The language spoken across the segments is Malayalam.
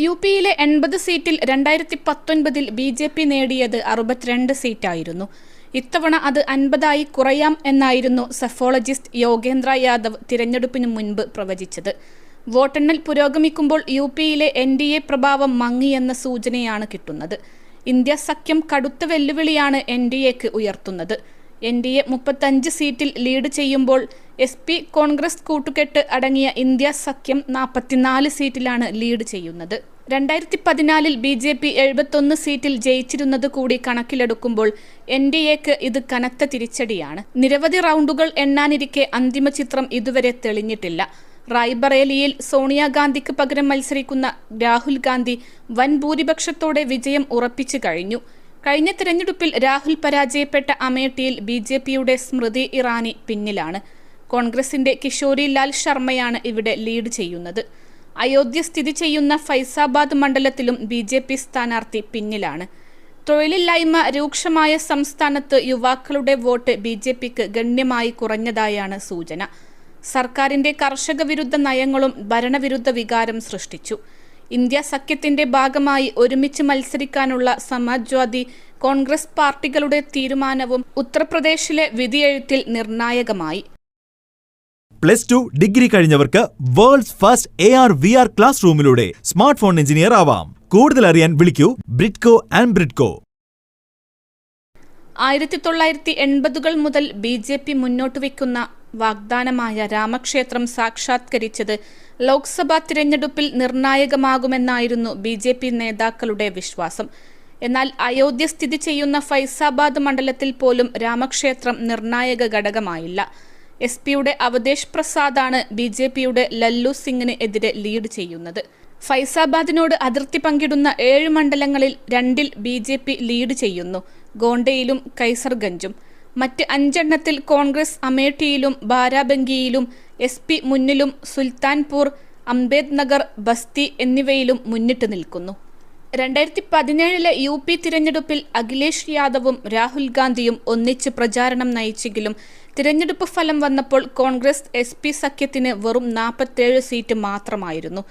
യു പിയിലെ എൺപത് സീറ്റിൽ രണ്ടായിരത്തി പത്തൊൻപതിൽ ബി ജെ പി നേടിയത് അറുപത്തിരണ്ട് സീറ്റായിരുന്നു. ഇത്തവണ അത് അൻപതായി കുറയാം എന്നായിരുന്നു സഫോളജിസ്റ്റ് യോഗേന്ദ്ര യാദവ് തിരഞ്ഞെടുപ്പിന് മുൻപ് പ്രവചിച്ചത്. വോട്ടെണ്ണൽ പുരോഗമിക്കുമ്പോൾ യു പിയിലെ എൻ ഡി എ പ്രഭാവം മങ്ങിയെന്ന സൂചനയാണ് കിട്ടുന്നത്. ഇന്ത്യ സഖ്യം കടുത്ത വെല്ലുവിളിയാണ് എൻ ഡി എക്ക് ഉയർത്തുന്നത്. എൻ ഡി എ മുപ്പത്തഞ്ച് സീറ്റിൽ ലീഡ് ചെയ്യുമ്പോൾ എസ് പി കോൺഗ്രസ് കൂട്ടുകെട്ട് അടങ്ങിയ ഇന്ത്യ സഖ്യം നാൽപ്പത്തിനാല് സീറ്റിലാണ് ലീഡ് ചെയ്യുന്നത്. രണ്ടായിരത്തി പതിനാലിൽ ബി ജെ പി എഴുപത്തൊന്ന് സീറ്റിൽ ജയിച്ചിരുന്നത് കൂടി കണക്കിലെടുക്കുമ്പോൾ എൻ ഡി എക്ക് ഇത് കനത്ത തിരിച്ചടിയാണ്. നിരവധി റൗണ്ടുകൾ എണ്ണാനിരിക്കെ അന്തിമ ചിത്രം ഇതുവരെ തെളിഞ്ഞിട്ടില്ല. റായ്ബറേലിയിൽ സോണിയാഗാന്ധിക്ക് പകരം മത്സരിക്കുന്ന രാഹുൽ ഗാന്ധി വൻ ഭൂരിപക്ഷത്തോടെ വിജയം ഉറപ്പിച്ചു കഴിഞ്ഞു. കഴിഞ്ഞ തിരഞ്ഞെടുപ്പിൽ രാഹുൽ പരാജയപ്പെട്ട അമേഠിയിൽ ബി സ്മൃതി ഇറാനി പിന്നിലാണ്. കോൺഗ്രസിന്റെ കിഷോരി ലാൽ ശർമ്മയാണ് ഇവിടെ ലീഡ് ചെയ്യുന്നത്. അയോധ്യ സ്ഥിതി ചെയ്യുന്ന ഫൈസാബാദ് മണ്ഡലത്തിലും ബി ജെ പി സ്ഥാനാർത്ഥി പിന്നിലാണ്. തൊഴിലില്ലായ്മ രൂക്ഷമായ സംസ്ഥാനത്ത് യുവാക്കളുടെ വോട്ട് ബി ജെ പിക്ക് ഗണ്യമായി കുറഞ്ഞതായാണ് സൂചന. സർക്കാരിന്റെ കർഷക വിരുദ്ധ നയങ്ങളും ഭരണവിരുദ്ധ വികാരം സൃഷ്ടിച്ചു. ഇന്ത്യ സഖ്യത്തിന്റെ ഭാഗമായി ഒരുമിച്ച് മത്സരിക്കാനുള്ള സമാജ്വാദി കോൺഗ്രസ് പാർട്ടികളുടെ തീരുമാനവും ഉത്തർപ്രദേശിലെ വിധിയെഴുത്തിൽ നിർണായകമായി. Plus two degree കഴിഞ്ഞവർക്ക് world's first A R V R class റൂമിലൂടെ smart phone engineer ആവാം. കൂടുതൽ അറിയാൻ വിളിക്കൂ ബ്രിഡ്കോ ആൻഡ് ബ്രിഡ്കോ ആയിരത്തി തൊള്ളായിരത്തി എൺപതുകൾ മുതൽ ബി ജെ പി മുന്നോട്ട് വയ്ക്കുന്ന വാഗ്ദാനമായ രാമക്ഷേത്രം സാക്ഷാത്കരിച്ചത് ലോക്സഭാ തിരഞ്ഞെടുപ്പിൽ നിർണായകമാകുമെന്നായിരുന്നു ബി ജെ പി നേതാക്കളുടെ വിശ്വാസം. എന്നാൽ അയോധ്യ സ്ഥിതി ചെയ്യുന്ന ഫൈസാബാദ് മണ്ഡലത്തിൽ പോലും രാമക്ഷേത്രം നിർണായക ഘടകമായില്ല. എസ് പിയുടെ അവതേഷ് പ്രസാദാണ് ബി ജെ പിയുടെ ലല്ലു സിംഗിന് എതിരെ ലീഡ് ചെയ്യുന്നത്. ഫൈസാബാദിനോട് അതിർത്തി പങ്കിടുന്ന ഏഴ് മണ്ഡലങ്ങളിൽ രണ്ടിൽ ബി ജെ പി ലീഡ് ചെയ്യുന്നു. ഗോണ്ടയിലും കൈസർഗഞ്ചും. മറ്റ് അഞ്ചെണ്ണത്തിൽ കോൺഗ്രസ് അമേഠിയിലും ബാരാബങ്കിയിലും എസ് പി മുന്നിലും സുൽത്താൻപൂർ അംബേദ്നഗർ ബസ്തി എന്നിവയിലും മുന്നിട്ട് നിൽക്കുന്നു. രണ്ടായിരത്തി പതിനേഴിലെ യു പി തിരഞ്ഞെടുപ്പിൽ അഖിലേഷ് യാദവും രാഹുൽ ഗാന്ധിയും ഒന്നിച്ച് പ്രചാരണം നയിച്ചെങ്കിലും തിരഞ്ഞെടുപ്പ് ഫലം വന്നപ്പോൾ കോൺഗ്രസ് എസ് പി സഖ്യത്തിന് വെറും നാൽപ്പത്തേഴ് സീറ്റ് മാത്രമായിരുന്നു.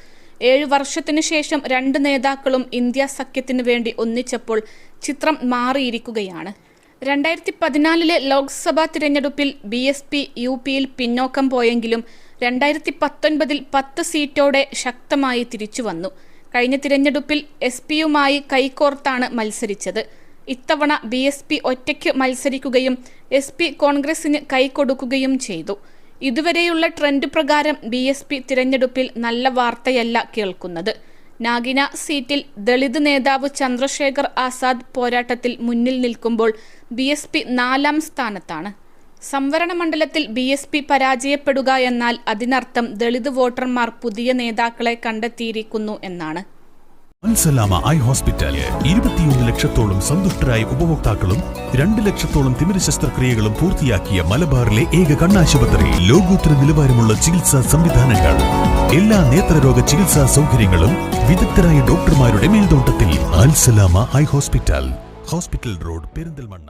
ഏഴു വർഷത്തിനു ശേഷം രണ്ട് നേതാക്കളും ഇന്ത്യ സഖ്യത്തിനു വേണ്ടി ഒന്നിച്ചപ്പോൾ ചിത്രം മാറിയിരിക്കുകയാണ്. രണ്ടായിരത്തി പതിനാലിലെ ലോക്സഭാ തിരഞ്ഞെടുപ്പിൽ ബി എസ് പി യു പിയിൽ പിന്നോക്കം പോയെങ്കിലും രണ്ടായിരത്തി പത്തൊൻപതിൽ പത്ത് സീറ്റോടെ ശക്തമായി തിരിച്ചു വന്നു കഴിഞ്ഞ തിരഞ്ഞെടുപ്പിൽ എസ് പിയുമായി കൈകോർത്താണ് മത്സരിച്ചത്. ഇത്തവണ ബി എസ് പി ഒറ്റയ്ക്ക് മത്സരിക്കുകയും എസ് പി കോൺഗ്രസിന് കൈകൊടുക്കുകയും ചെയ്തു. ഇതുവരെയുള്ള ട്രെൻഡ് പ്രകാരം ബി എസ് പി തിരഞ്ഞെടുപ്പിൽ നല്ല വാർത്തയല്ല കേൾക്കുന്നത്. നാഗിന സീറ്റിൽ ദളിത് നേതാവ് ചന്ദ്രശേഖർ ആസാദ് പോരാട്ടത്തിൽ മുന്നിൽ നിൽക്കുമ്പോൾ ബി നാലാം സ്ഥാനത്താണ്. സംവരണ മണ്ഡലത്തിൽ ബി എസ് പി പരാജയപ്പെടുക എന്നാൽ അതിനർത്ഥം ദളിത് വോട്ടർമാർ പുതിയ നേതാക്കളെ കണ്ടെത്തിയിരിക്കുന്നു എന്നാണ്. അൻസലാമ ഐ ഹോസ്പിറ്റൽ ഇരുപത്തിയൊന്ന് ലക്ഷത്തോളം സന്തുഷ്ടരായ ഉപഭോക്താക്കളും രണ്ട് ലക്ഷത്തോളം തിമിര ശസ്ത്രക്രിയകളും പൂർത്തിയാക്കിയ മലബാറിലെ ഏക കണ്ണാശുപത്രി. ലോകോത്തര നിലവാരമുള്ള ചികിത്സാ സംവിധാനങ്ങൾ. എല്ലാ നേത്രരോഗ ചികിത്സാ സൗകര്യങ്ങളും വിദഗ്ധരായ ഡോക്ടർമാരുടെ മേൽനോട്ടത്തിൽ. Al Salama eye hospital. Hospital road Perinthalmanna.